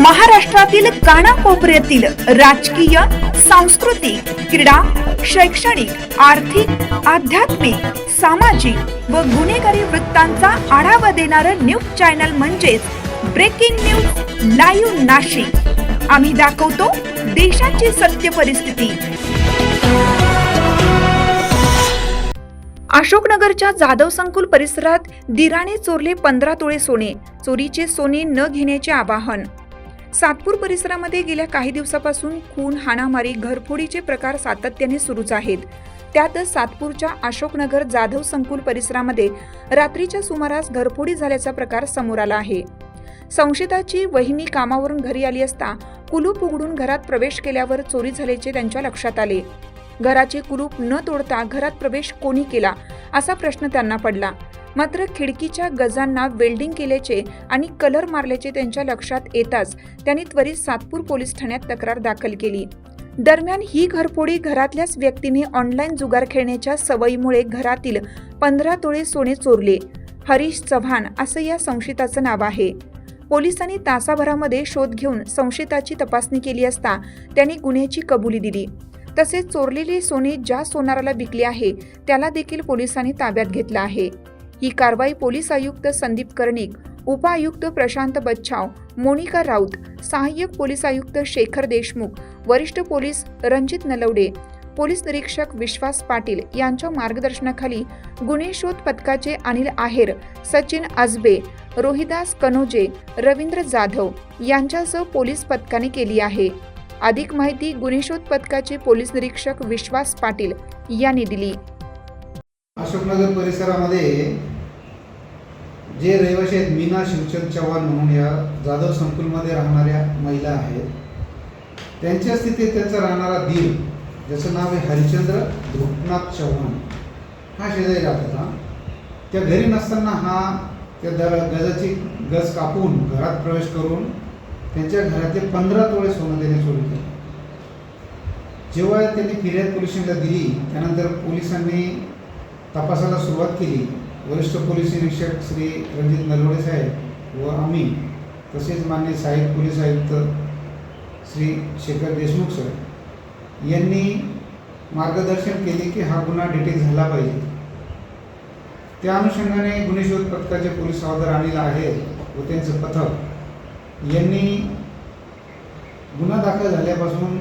महाराष्ट्रातील कानाकोपऱ्यातील राजकीय सांस्कृतिक क्रीडा शैक्षणिक आर्थिक आध्यात्मिक सामाजिक व गुन्हेगारी वृत्तांचा आढावा देणारं न्यूज चॅनल म्हणजेच ब्रेकिंग न्यूज लाईव्ह नाशिक. आम्ही दाखवतो देशाची सत्य परिस्थिती. अशोकनगरच्या जाधव संकुल परिसरात दिराने चोरले पंधरा तोळे सोने चोरीचे सोने न घेण्याचे आवाहन सातपूर परिसरामध्ये गेल्या काही दिवसापासून खून हाणामारी घरफोडीचे प्रकार सातत्याने सुरूच आहेत. त्यातच सातपूरच्या अशोकनगर जाधव संकुल परिसरामध्ये रात्रीच्या सुमारास घरफोडी झाल्याचा प्रकार समोर आला आहे. संशयिताची वहिनी कामावरून घरी आली असता कुलूप उघडून घरात प्रवेश केल्यावर चोरी झाल्याचे त्यांच्या लक्षात आले. घराचे कुलूप न तोडता घरात प्रवेश कोणी केला असा प्रश्न त्यांना पडला. मात्र खिडकीच्या गजांना वेल्डिंग केल्याचे आणि कलर मारल्याचे त्यांच्या लक्षात येताच त्यांनी त्वरित सातपूर पोलीस ठाण्यात तक्रार दाखल केली. दरम्यान ही घरफोडी घरातल्याच व्यक्तीने ऑनलाईन जुगार खेळण्याच्या सवयीमुळे घरातील पंधरा तोळे सोने चोरले. हरीश चव्हाण असं या संशयिताचं नाव आहे. पोलिसांनी तासाभरामध्ये शोध घेऊन संशयिताची तपासणी केली असता त्यांनी गुन्ह्याची कबुली दिली. तसेच चोरलेले सोने ज्या सोनाराला विकले आहे त्याला देखील पोलिसांनी ताब्यात घेतलं आहे. ही कारवाई पोलीस आयुक्त संदीप कर्णिक उपआयुक्त प्रशांत बच्छाव मोनिका राऊत सहाय्यक पोलीस आयुक्त शेखर देशमुख वरिष्ठ पोलीस रणजित नलवडे पोलीस निरीक्षक विश्वास पाटील यांच्या मार्गदर्शनाखाली गुन्हे शोध पथकाचे अनिल आहेर सचिन आजबे रोहिदास कनोजे रवींद्र जाधव यांच्यासह पोलीस पथकाने केली आहे. अधिक माहिती गुन्हे शोध पथकाचे पोलीस निरीक्षक विश्वास पाटील यांनी दिली. अशोकनगर परिसरामध्ये जे रहिवासी आहेत मीना शिवचंद चव्हाण म्हणून या जाधव संकुलमध्ये राहणाऱ्या महिला आहेत. त्यांच्या स्थितीत त्यांचा राहणारा दीर ज्याचं नाव आहे हरिचंद्र ध्रुपनाथ चव्हाण हा शेजारी राहत होता. त्या घरी नसताना हा त्या दर गजाची गज कापून घरात प्रवेश करून त्यांच्या घरातले पंधरा तोळे सोनं देणे सुरू केलं. जेव्हा त्यांनी फिर्याद पोलिसांना दिली त्यानंतर पोलिसांनी तपासाला सुरुवात केली. वरिष्ठ पोलीस निरीक्षक श्री रणजित नलवडे साहेब व आम्ही तसेच मान्य सहाय्यक पोलीस आयुक्त श्री शेखर देशमुख सर यांनी मार्गदर्शन केले की हा गुन्हा डिटेक्ट झाला पाहिजे. त्या अनुषंगाने गुन्हे शोध पथकाचे पोलीस हवालदार अनिल आहे व त्यांचं पथक यांनी गुन्हा दाखल झाल्यापासून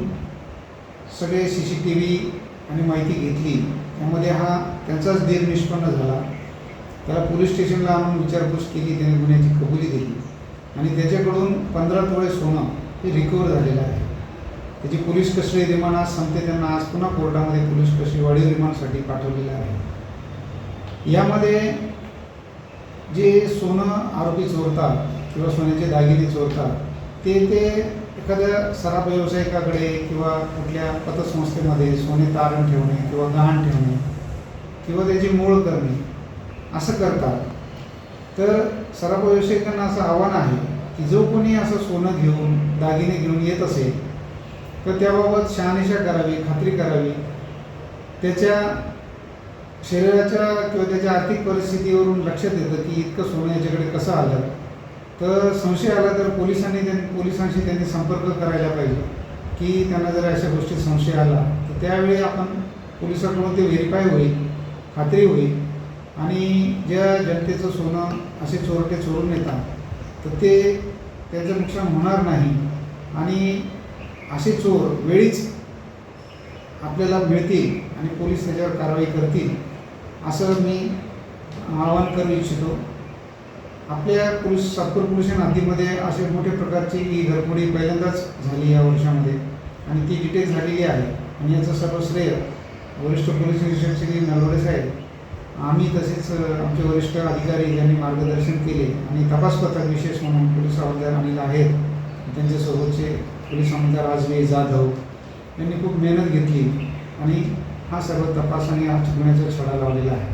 सगळे सी सी टी व्ही आणि माहिती घेतली. त्यामध्ये हा त्यांचाच देह निष्पन्न झाला. त्याला पोलीस स्टेशनला आणून विचारपूस केली त्याने गुन्ह्याची कबुली दिली. आणि त्याच्याकडून पंधरा तोळे सोनं हे रिकवर झालेलं आहे. त्याची पोलीस कस्टडी रिमांड आज संपते त्यांना आज पुन्हा कोर्टामध्ये पोलीस कस्टडी वाढीव रिमांडसाठी पाठवलेलं आहे. यामध्ये जे सोनं आरोपी चोरतात किंवा सोन्याचे दागिने चोरतात ते ते एखाद्या सराफ व्यावसायिकाकडे किंवा कुठल्या पतसंस्थेमध्ये सोने तारण ठेवणे किंवा गहाण ठेवणे किंवा त्याची मूळ करणे असं करतात. तर सराफ व्यावसायिकांना असं आव्हान आहे की जो कोणी असं सोनं घेऊन दागिने घेऊन येत असेल तर त्याबाबत शहानिशा करावी खात्री करावी. त्याच्या शरीराच्या किंवा त्याच्या आर्थिक परिस्थितीवरून लक्षात येतं की इतकं सोनं याच्याकडे कसं आलं? तर संशय आला तर पोलिसांनी त्यांनी पोलिसांशी त्यांनी संपर्क करायला पाहिजे. की त्यांना जर अशा गोष्टी संशय आला तर त्यावेळी आपण पोलिसाकडून ते व्हेरीफाय होईल खात्री होईल. आणि ज्या जनतेचं सोनं असे चोरटे चोरून येतात तर ते त्यांचं नुकसान होणार नाही. आणि असे चोर वेळीच आपल्याला मिळतील आणि पोलीस त्याच्यावर कारवाई करतील असं मी आवाहन करू इच्छितो. आपल्या पोलीस सातपूर पोलीस हद्दीमध्ये असे मोठ्या प्रकारची ही घरफोडी पहिल्यांदाच झाली या वर्षामध्ये. आणि ती डिटेल झालेली आहे. आणि याचं सर्व श्रेय वरिष्ठ पोलीस निरीक्षक श्री नरवडे साहेब. आम्ही तसेच आमचे वरिष्ठ अधिकारी यांनी मार्गदर्शन केले आणि तपास पथक विशेष म्हणून पोलीस हवालदार अनिल आहेत. त्यांच्यासोबतचे पोलीस हवालदार आजवे जाधव यांनी खूप मेहनत घेतली. आणि हा सर्व तपास आणि आज गुन्ह्याचा छडा लावलेला आहे.